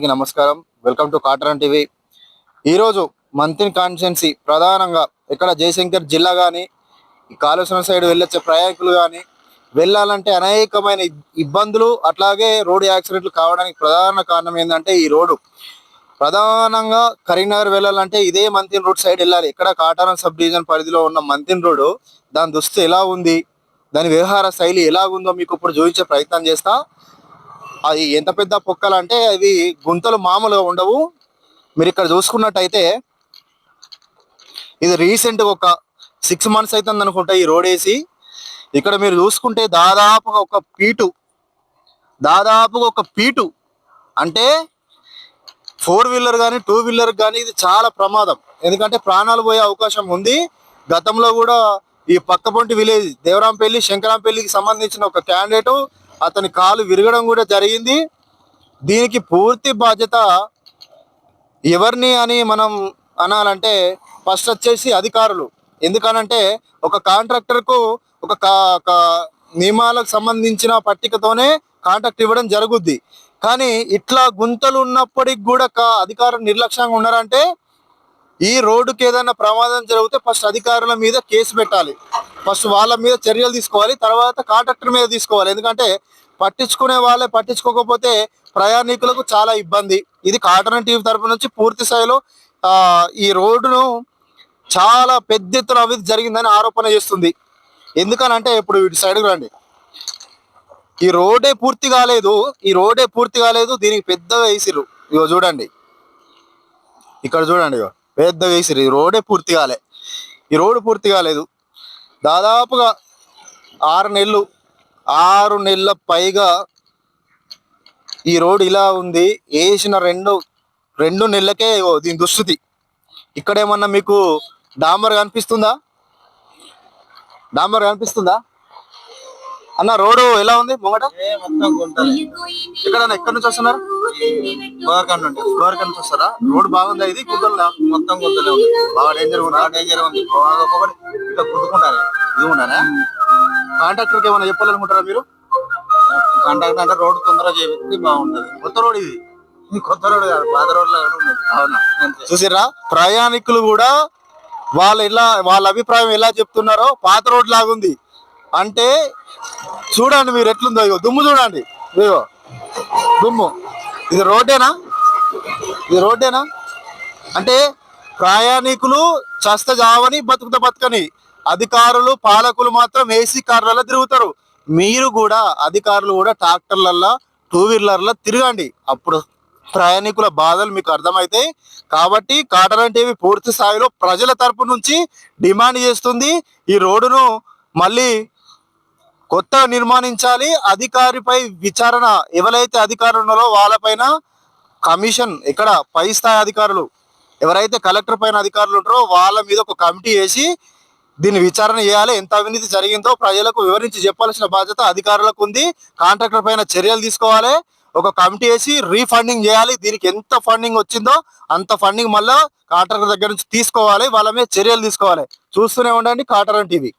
నమస్కారం. Welcome to కాటరన్ TV. ఈరోజు మంత్రి కాన్స్టెన్సీ ప్రధానంగా ఇక్కడ జయశంకర్ జిల్లా కానీ ఈ కాళేశ్వరం సైడ్ వెళ్ళొచ్చే ప్రయాణికులు కానీ వెళ్ళాలంటే అనేకమైన ఇబ్బందులు అట్లాగే రోడ్డు యాక్సిడెంట్లు కావడానికి ప్రధాన కారణం ఏంటంటే ఈ రోడ్డు. ప్రధానంగా కరీంనగర్ వెళ్ళాలంటే ఇదే మంతిన్ రోడ్ సైడ్ వెళ్ళాలి. ఇక్కడ కాటారం సబ్ డివిజన్ పరిధిలో ఉన్న మంతిన్ రోడ్డు దాని దుస్తు ఎలా ఉంది దాని వ్యవహార శైలి ఎలా ఉందో మీకు ఇప్పుడు చూపించే ప్రయత్నం చేస్తా. అది ఎంత పెద్ద పొక్కలు అంటే అవి గుంతలు మామూలుగా ఉండవు. మీరు ఇక్కడ చూసుకున్నట్టయితే ఇది రీసెంట్గా ఒక సిక్స్ మంత్స్ అవుతుంది అనుకుంటా ఈ రోడ్ వేసి. ఇక్కడ మీరు చూసుకుంటే దాదాపుగా ఒక పీటు దాదాపుగా ఒక పీటు అంటే ఫోర్ వీలర్ కానీ టూ వీలర్ కానీ ఇది చాలా ప్రమాదం. ఎందుకంటే ప్రాణాలు పోయే అవకాశం ఉంది. గతంలో కూడా ఈ పక్కపొంటి విలేజ్ దేవరాంపల్లి శంకరాంపల్లికి సంబంధించిన ఒక క్యాండిడేట్ అతని కాలు విరగడం కూడా జరిగింది. దీనికి పూర్తి బాధ్యత ఎవరిని అని మనం అనాలంటే ఫస్ట్ వచ్చేసి అధికారులు. ఎందుకనంటే ఒక కాంట్రాక్టర్కు ఒక కా- ఒక నియమాలకు సంబంధించిన పట్టికతోనే కాంట్రాక్ట్ ఇవ్వడం జరుగుద్ది. కానీ ఇట్లా గుంతలు ఉన్నప్పటికి కూడా కా- అధికారులు నిర్లక్ష్యంగా ఉన్నారంటే ఈ రోడ్డుకి ఏదైనా ప్రమాదం జరిగితే ఫస్ట్ అధికారుల మీద కేసు పెట్టాలి. ఫస్ట్ వాళ్ళ మీద చర్యలు తీసుకోవాలి తర్వాత కాంట్రాక్టర్ మీద తీసుకోవాలి. ఎందుకంటే పట్టించుకునే వాళ్ళే పట్టించుకోకపోతే ప్రయాణికులకు చాలా ఇబ్బంది. ఇది కాటన్ టీవీ తరపు నుంచి పూర్తి స్థాయిలో ఈ రోడ్డును చాలా పెద్ద ఎత్తున అభివృద్ధి జరిగిందని ఆరోపణ చేస్తుంది. ఎందుకనంటే ఇప్పుడు వీటి సైడ్కి రండి. ఈ రోడే పూర్తి కాలేదు ఈ రోడే పూర్తి కాలేదు దీనికి పెద్దగా వేసిర్రు. ఇగో చూడండి. ఇక్కడ చూడండి ఇగో పెద్దగా వేసిర్రు. ఈ రోడే పూర్తి కాలే. ఈ రోడ్డు పూర్తి కాలేదు. దాదాపుగా ఆరు నెలలు ఆరు నెలల పైగా ఈ రోడ్ ఇలా ఉంది. వేసిన రెండు రెండు నెలలకే దీని దుస్థితి. ఇక్కడ ఏమన్నా మీకు డాంబర్ కనిపిస్తుందా? డాంబర్ కనిపిస్తుందా? అన్న రోడ్డు ఎలా ఉంది ముంగట? ఎక్కడి నుంచి వస్తున్నారు? గోరకాండ నుండి. గోరక నుంచి వస్తారా? రోడ్ బాగుందా ఇది? గుంతలుందా మొత్తం గుంతలే ఉంది. బాగా డేంజర్ ఉందా. బాగా డేంజర్ ఉంది. ఒక్కొక్కటి ఇట్లా కుట్టుకుంటారు ఇది ఉన్నానా కాంట్రాక్టర్కి ఏమైనా చెప్పాలనుకుంటారా మీరు? కాంటాక్ట్ అంటే రోడ్డు తొందరగా చేపిస్తే బాగుంటది. కొత్త రోడ్ ఇది. కొత్త రోడ్డు కాదు పాత కూడా ఉన్నది అవునా? అంతే. చూసిర్రా? ప్రయాణికులు కూడా వాళ్ళు ఎలా వాళ్ళ అభిప్రాయం ఎలా చెప్తున్నారో పాత రోడ్ లాగుంది. అంటే చూడండి మీరు ఎట్లుందో ఇగో దుమ్ము చూడండి ఇగో దుమ్ము. ఇది రోడ్డేనా? ఇది రోడ్డేనా? అంటే ప్రయాణికులు చస్త జావని బతుకుత బతకని అధికారులు పాలకులు మాత్రం ఏసీ కార్లలో తిరుగుతారు. మీరు కూడా అధికారులు కూడా ట్రాక్టర్లల్లో టూ వీలర్లలో తిరగండి. అప్పుడు ప్రయాణికుల బాధలు మీకు అర్థమవుతాయి కాబట్టి కాటరన్ టీవీ పూర్తి స్థాయిలో ప్రజల తరపు నుంచి డిమాండ్ చేస్తుంది. ఈ రోడ్డును మళ్ళీ కొత్తగా నిర్మాణించాలి అధికారిపై విచారణ ఎవరైతే అధికారులు ఉన్నారో వాళ్ళపైన కమిషన్ ఇక్కడ పై స్థాయి అధికారులు ఎవరైతే కలెక్టర్ పైన అధికారులు ఉంటారో వాళ్ళ మీద ఒక కమిటీ వేసి దీన్ని విచారణ చేయాలి. ఎంత అవినీతి జరిగిందో ప్రజలకు వివరించి చెప్పాల్సిన బాధ్యత అధికారులకు ఉంది. కాంట్రాక్టర్ పైన చర్యలు తీసుకోవాలి. ఒక కమిటీ వేసి రీఫండింగ్ చేయాలి. దీనికి ఎంత ఫండింగ్ వచ్చిందో అంత ఫండింగ్ మళ్ళా కాంట్రాక్టర్ దగ్గర నుంచి తీసుకోవాలి. వాళ్ళ మీద చర్యలు తీసుకోవాలి. చూస్తూనే ఉండండి కాటరన్ టీవీ.